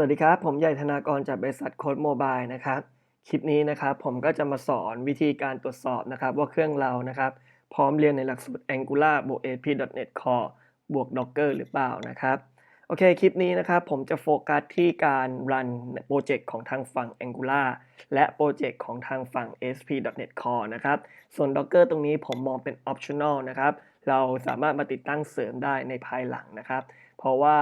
สวัสดีครับ ผมใหญ่ธนากรจากบริษัทโค้ดโมบายนะครับ คลิปนี้นะครับผมก็จะมาสอนวิธีการตรวจสอบนะครับ ว่าเครื่องเรานะครับ พร้อมเรียนในหลักสูตร Angular บวก ASP.NET Core บวก Docker หรือเปล่านะครับ โอเค คลิปนี้นะครับผมจะโฟกัสที่การรันโปรเจกต์ของทางฝั่ง Angular และโปรเจกต์ของทางฝั่ง ASP.NET Core นะครับ ส่วน Docker ตรงนี้ผมมองเป็น optional นะครับ เราสามารถมาติดตั้งเสริมได้ในภายหลังนะครับ เพราะว่า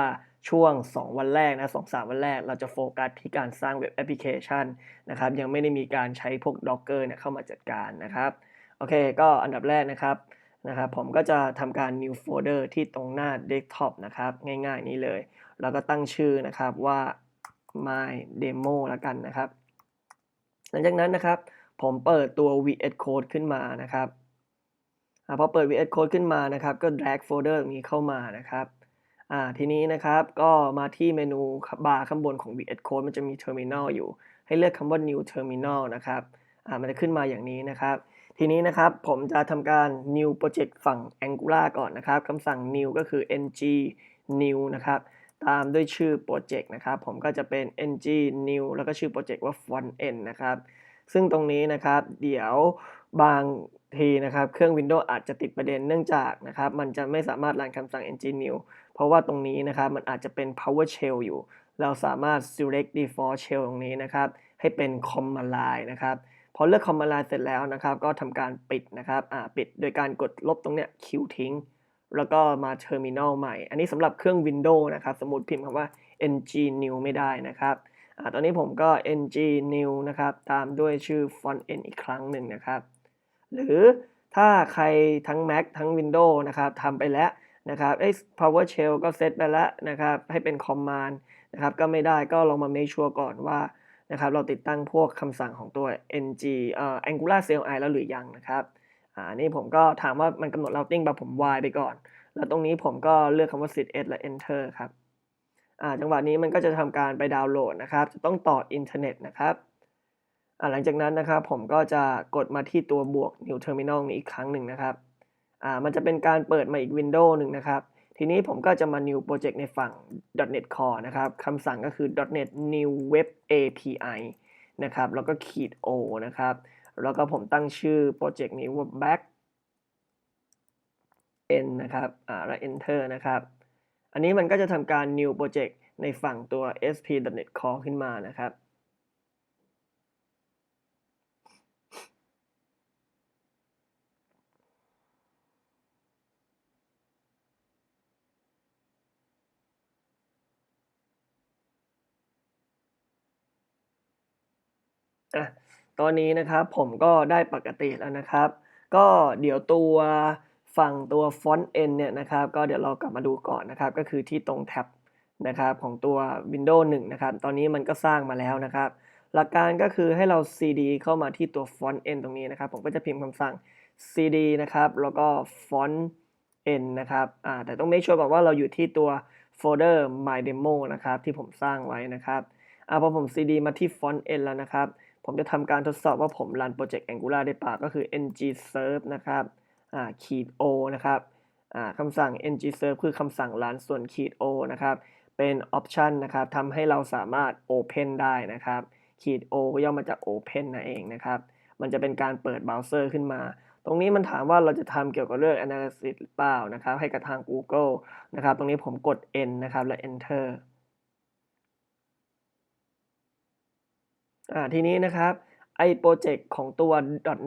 ช่วง 2 วันแรกนะ2-3วันแรก เราจะโฟกัสที่การสร้างเว็บแอปพลิเคชันนะครับ ยังไม่ได้มีการใช้พวก Docker เนี่ยเข้ามาจัดการนะครับ โอเค ก็อันดับแรกนะครับนะครับ ผมก็จะทำการ new folder ที่ตรงหน้า desktop นะครับ ง่ายๆนี้เลย แล้วก็ตั้งชื่อนะครับว่า my demo แล้วกันนะครับ หลังจากนั้นนะครับ ผมเปิดตัว VS Code ขึ้นมานะครับพอเปิด VS Code ขึ้นมานะครับ ก็ drag folder นี้เข้ามานะครับ อ่าทีนี้นะครับก็มาที่เมนูบาร์ข้างบนของ VS Code มันจะมี terminal อยู่ ให้เลือกคำว่า new terminal นะครับอ่ามันจะขึ้นมาอย่างนี้นะครับ ทีนี้นะครับผมจะทำการ new project ฝั่ง Angular ก่อนนะครับคำสั่ง new ก็คือ ng new นะครับตามด้วยชื่อโปรเจกต์นะครับผมก็จะเป็น ng new แล้วก็ชื่อโปรเจกต์ว่า front end นะครับซึ่งตรงนี้นะครับเดี๋ยวบางทีนะครับเครื่อง Windows อาจจะติดประเด็นเนื่องจากนะครับมันจะไม่สามารถรันคำสั่ง ng new เพราะว่าตรงนี้นะครับมันอาจจะเป็น PowerShell อยู่ เราสามารถ select default shell ตรงนี้นะครับ ให้เป็น command line นะครับพอเลือก command line เสร็จแล้วนะครับ ก็ทำการปิดนะครับปิดโดยการกดลบตรงเนี้ย Q ทิ้ง แล้วก็มา terminal ใหม่ อันนี้สำหรับเครื่อง Windows นะครับ สมมติพิมพ์คำว่า ng new ไม่ได้นะครับอตอนนี้ผมก็ ng new นะครับ ตามด้วยชื่อ font end อีกครั้งหนึ่งนะครับ หรือถ้าใครทั้ง Mac ทั้ง Windows นะครับทำไปแล้ว นะครับไอ้ PowerShell ก็เซตไปแล้วนะครับให้เป็น command นะครับก็ไม่ได้ก็ลองมา make sure ก่อนว่านะครับเราติดตั้งพวกคำสั่งของตัว ng เอ่อ Angular CLI แล้วหรือยังนะครับอ่านี่ผมก็ถามว่ามันกำหนด routing แบบผม Y ไปก่อน แล้วตรงนี้ผมก็เลือกคำว่า sit s และ enter ครับอ่าจังหวะนี้มันก็จะทำการไปดาวน์โหลดนะครับจะต้องต่ออินเทอร์เน็ตนะครับอ่าหลังจากนั้นนะครับผมก็จะกดมาที่ตัวบวก new terminal นี้อีกครั้งหนึ่งนะครับ อ่ามันจะเป็นการเปิดมาอีกวินโดว์หนึ่งนะครับ ทีนี้ผมก็จะมา new project ในฝั่ง .NET Core นะครับคำสั่งก็คือ .NET new web API นะครับแล้วก็ขีด o นะครับ แล้วก็ผมตั้งชื่อโปรเจกต์นี้ว่า back end นะครับอ่าแล้ว enter นะครับ อันนี้มันก็จะทำการ new project ในฝั่งตัว sp .net Core ขึ้นมานะครับ อะตอนนี้นะครับผมก็ได้ปกติแล้วนะครับ ก็เดี๋ยวตัวฝั่งตัว Front End เนี่ยนะครับ ก็เดี๋ยวเรากลับมาดูก่อนนะครับ ก็คือที่ตรงแท็บนะครับของตัว Windows 1 นะครับ ตอนนี้มันก็สร้างมาแล้วนะครับ หลักการก็คือให้เรา cd เข้ามาที่ตัว Front End ตรงนี้นะครับ ผมก็จะพิมพ์คำสั่ง cd นะครับ แล้วก็ Front End นะครับอ่าแต่ต้อง make sure ก่อนว่าเราอยู่ที่ตัวโฟลเดอร์ my demo นะครับ ที่ผมสร้างไว้นะครับอ่าพอผม cd มาที่ Front End แล้วนะครับ ผมจะทำการทดสอบว่าผมรันโปรเจกต์ Angular ได้ป่ะก็คือ ng serve นะครับอ่าขีด o นะครับอ่าคำสั่ง ng serve คือคำสั่งรันส่วนขีด o นะครับเป็น option นะครับทำให้เราสามารถ open ได้นะครับขีด o ก็ย่อมาจาก open นั่นเองนะครับ มันจะเป็นการเปิดเบราว์เซอร์ขึ้นมาตรงนี้มันถามว่าเราจะทำเกี่ยวกับเรื่อง analysis หรือเปล่านะครับ ให้กับทาง Google นะครับ ตรงนี้ผมกด n นะครับ และ enter อ่าทีนี้นะครับไอ้โปรเจกต์ของตัว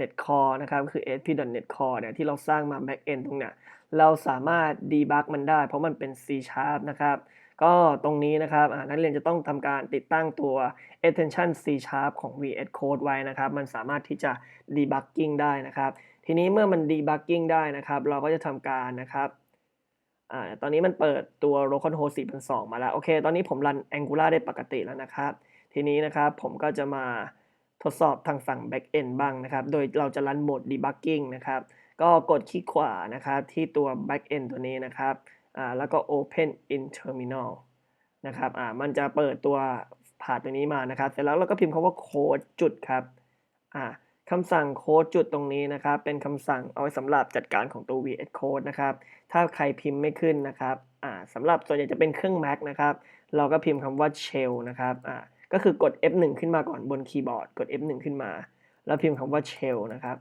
.NET Core นะครับคือ ASP.NET Core เนี่ยที่เราสร้างมา backend ตรงเนี้ยเราสามารถ debug มันได้ เพราะมันเป็น C Sharp นะครับ ก็ตรงนี้นะครับนักเรียนจะต้องทำการติดตั้งตัว extension C Sharp ของ VS Code ไว้นะครับ มันสามารถที่จะ debugging ได้นะครับ ทีนี้เมื่อมัน debugging ได้นะครับ เราก็จะทำการนะครับอตอนนี้มันเปิดตัว localhost 4.2มาแล้ว โอเค ตอนนี้ผมรัน Angular ได้ปกติแล้วนะครับ ทีนี้นะครับผมก็จะมาทดสอบทางฝั่ง back end บ้างนะครับ โดยเราจะรันโหมด debugging นะครับ ก็กดคลิกขวานะครับที่ตัว back end ตัวนี้นะครับแล้วก็ open in terminal นะครับมันจะเปิดตัวผ่าตัวนี้มานะครับ เสร็จแล้วเราก็พิมพ์คำว่าโค้ดจุดครับคำสั่งโค้ดจุดตรงนี้นะครับ เป็นคำสั่งเอาไว้สำหรับจัดการของตัว VS Code นะครับ ถ้าใครพิมพ์ไม่ขึ้นนะครับสำหรับส่วนใหญ่จะเป็นเครื่อง Mac นะครับ เราก็พิมพ์คำว่า shell นะครับ ก็คือกด F1 ขึ้นมาก่อนบนคีย์บอร์ด กด F1 ขึ้นมา แล้วพิมพ์คำว่า shell นะครับ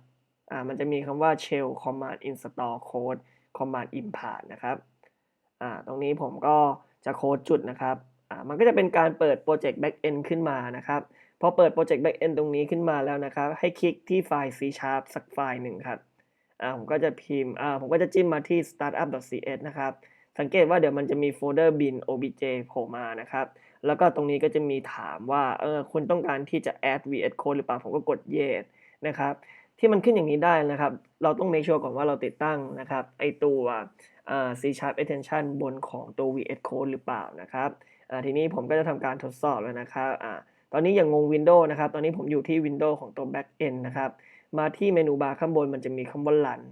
อ่ามันจะมีคำว่า shell command install code command import นะครับอ่าตรงนี้ผมก็จะโค้ดจุดนะครับอ่ามันก็จะเป็นการเปิดโปรเจกต์ backend ขึ้นมานะครับพอเปิดโปรเจกต์ backend ตรงนี้ขึ้นมาแล้วนะครับ ให้คลิกที่ไฟล์ C sharp สักไฟล์หนึ่งครับอ่าผมก็จะพิมพ์อ่าผมก็จะจิ้มมาที่ startup.cs นะครับ สังเกตว่าเดี๋ยวมันจะมีโฟลเดอร์ bin obj โผล่มานะครับ แล้วก็ตรงนี้ก็จะมีถามว่าเออคุณต้องการที่จะ add vs code หรือเปล่าผมก็กด yes นะครับที่มันขึ้นอย่างนี้ได้นะครับ เราต้อง make sure ก่อนว่าเราติดตั้งนะครับไอตัว C sharp extension บนของตัว vs code หรือเปล่านะครับทีนี้ผมก็จะทำการทดสอบแล้วนะครับอตอนนี้อย่างงง Windows นะครับ ตอนนี้ผมอยู่ที่ Windows ของตัว backend นะครับ มาที่เมนูบาร์ข้างบนมันจะมีคำว่า run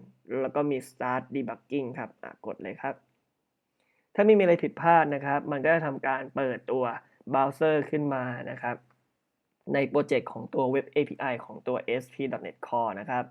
แล้วก็มี start debugging ครับกดเลยครับ ถ้าไม่มีอะไรผิดพลาดนะครับ มันก็จะทำการเปิดตัวเบราว์เซอร์ขึ้นมานะครับ ในโปรเจกต์ของตัว Web API ของตัว sp.net core นะครับ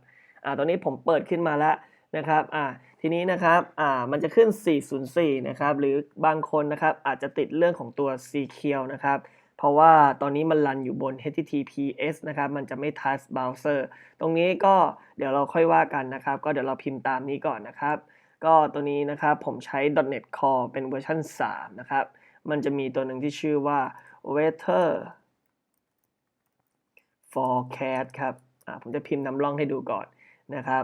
อ่าตอนนี้ผมเปิดขึ้นมาแล้วนะครับอ่าทีนี้นะครับอ่ามันจะขึ้น 404 นะครับ หรือบางคนนะครับอาจจะติดเรื่องของตัว CQL นะครับ เพราะว่าตอนนี้มันรันอยู่บน HTTPS นะครับ มันจะไม่ touch browser ตรงนี้ก็เดี๋ยวเราค่อยว่ากันนะครับ ก็เดี๋ยวเราพิมพ์ตามนี้ก่อนนะครับ ก็ตัวนี้นะครับผมใช้ .NET Core เป็นเวอร์ชัน3 นะครับ มันจะมีตัวหนึ่งที่ชื่อว่า Weather Forecast ครับผมจะพิมพ์นำร่องให้ดูก่อนนะครับ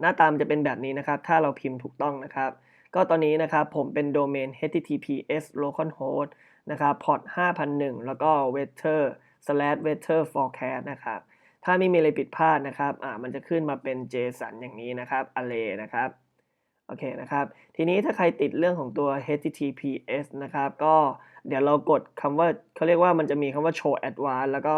หน้าตามจะเป็นแบบนี้นะครับ ถ้าเราพิมพ์ถูกต้องนะครับ ก็ตอนนี้นะครับผมเป็นโดเมน https localhost นะครับ port 5001 แล้วก็ weather slash weather forecast นะครับถ้าไม่มีอะไรผิดพลาดนะครับมันจะขึ้นมาเป็น JSON อย่างนี้นะครับ array นะครับ โอเคนะครับ ทีนี้ถ้าใครติดเรื่องของตัว HTTPS นะครับ ก็เดี๋ยวเรากดคำว่าเขาเรียกว่ามันจะมีคำว่า show advanced แล้วก็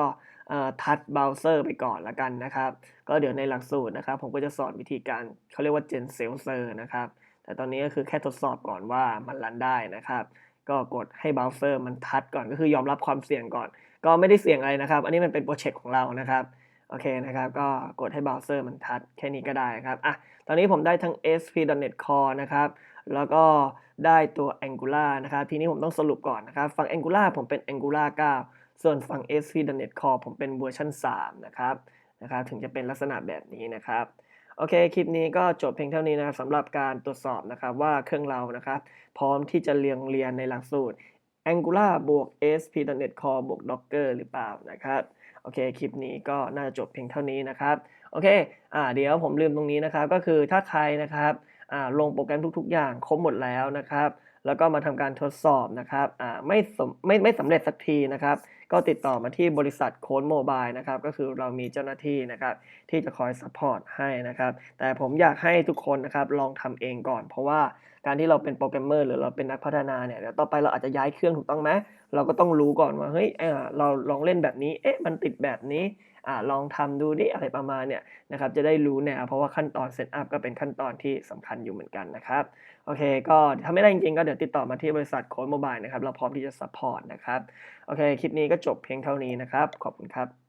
เอ่อ touch browser ไปก่อนละกันนะครับ ก็เดี๋ยวในหลักสูตรนะครับ ผมก็จะสอนวิธีการเขาเรียกว่า gen seltzer นะครับ แต่ตอนนี้ก็คือแค่ทดสอบก่อนว่ามันรันได้นะครับ ก็กดให้เบราว์เซอร์มันทัชก่อนก็คือยอมรับความเสี่ยงก่อน ก็ไม่ได้เสี่ยงอะไรนะครับ อันนี้มันเป็นโปรเจกต์ของเรานะครับ โอเคนะครับ ก็กดให้เบราว์เซอร์มันทัชแค่นี้ก็ได้ครับอะตอนนี้ผมได้ทั้ง ASP.NET Core นะครับ แล้วก็ได้ตัว Angular นะครับ ทีนี้ผมต้องสรุปก่อนนะครับ ฝั่ง Angular ผมเป็น Angular 9 ส่วนฝั่ง ASP.NET Core ผมเป็นเวอร์ชัน3 นะครับ นะครับ ถึงจะเป็นลักษณะแบบนี้นะครับ โอเค คลิปนี้ก็จบเพียงเท่านี้นะครับสำหรับการตรวจสอบนะครับว่าเครื่องเรานะครับ พร้อมที่จะเรียงเรียนในหลักสูตร Angular บวก ASP.NET Core บวก Docker หรือเปล่านะครับ โอเคคลิปนี้ก็น่าจะจบเพียงเท่านี้นะครับโอเคอ่าเดี๋ยวผมลืมตรงนี้นะครับ ก็คือถ้าใครนะครับอ่าลงโปรแกรมทุก ๆ อย่างครบหมดแล้วนะครับ แล้วก็มาทำการทดสอบนะครับอ่าไม่สมไม่ไม่สำเร็จสักทีนะครับ ก็ติดต่อมาที่บริษัทโค้ดโมบายนะครับ ก็คือเรามีเจ้าหน้าที่นะครับ ที่จะคอยซัพพอร์ตให้นะครับ แต่ผมอยากให้ทุกคนนะครับลองทำเองก่อน เพราะว่าการที่เราเป็นโปรแกรมเมอร์หรือเราเป็นนักพัฒนาเนี่ยเดี๋ยวต่อไปเราอาจจะย้ายเครื่องถูกต้องไหม เราก็ต้องรู้ก่อนว่าเฮ้ยเราลองเล่นแบบนี้ เอ๊ะมันติดแบบนี้อ่าลองทำดูดิอะไรประมาณเนี่ยนะครับจะได้รู้แนวเพราะว่าขั้นตอนเซตอัพก็เป็นขั้นตอนที่สำคัญอยู่เหมือนกันนะครับโอเค ก็ถ้าไม่ได้จริงๆ ก็เดี๋ยวติดต่อมาที่บริษัทโค้ดโมบายนะครับเราพร้อมที่จะซัพพอร์ตนะครับโอเคคลิปนี้ก็จบเพียงเท่านี้นะครับขอบคุณครับ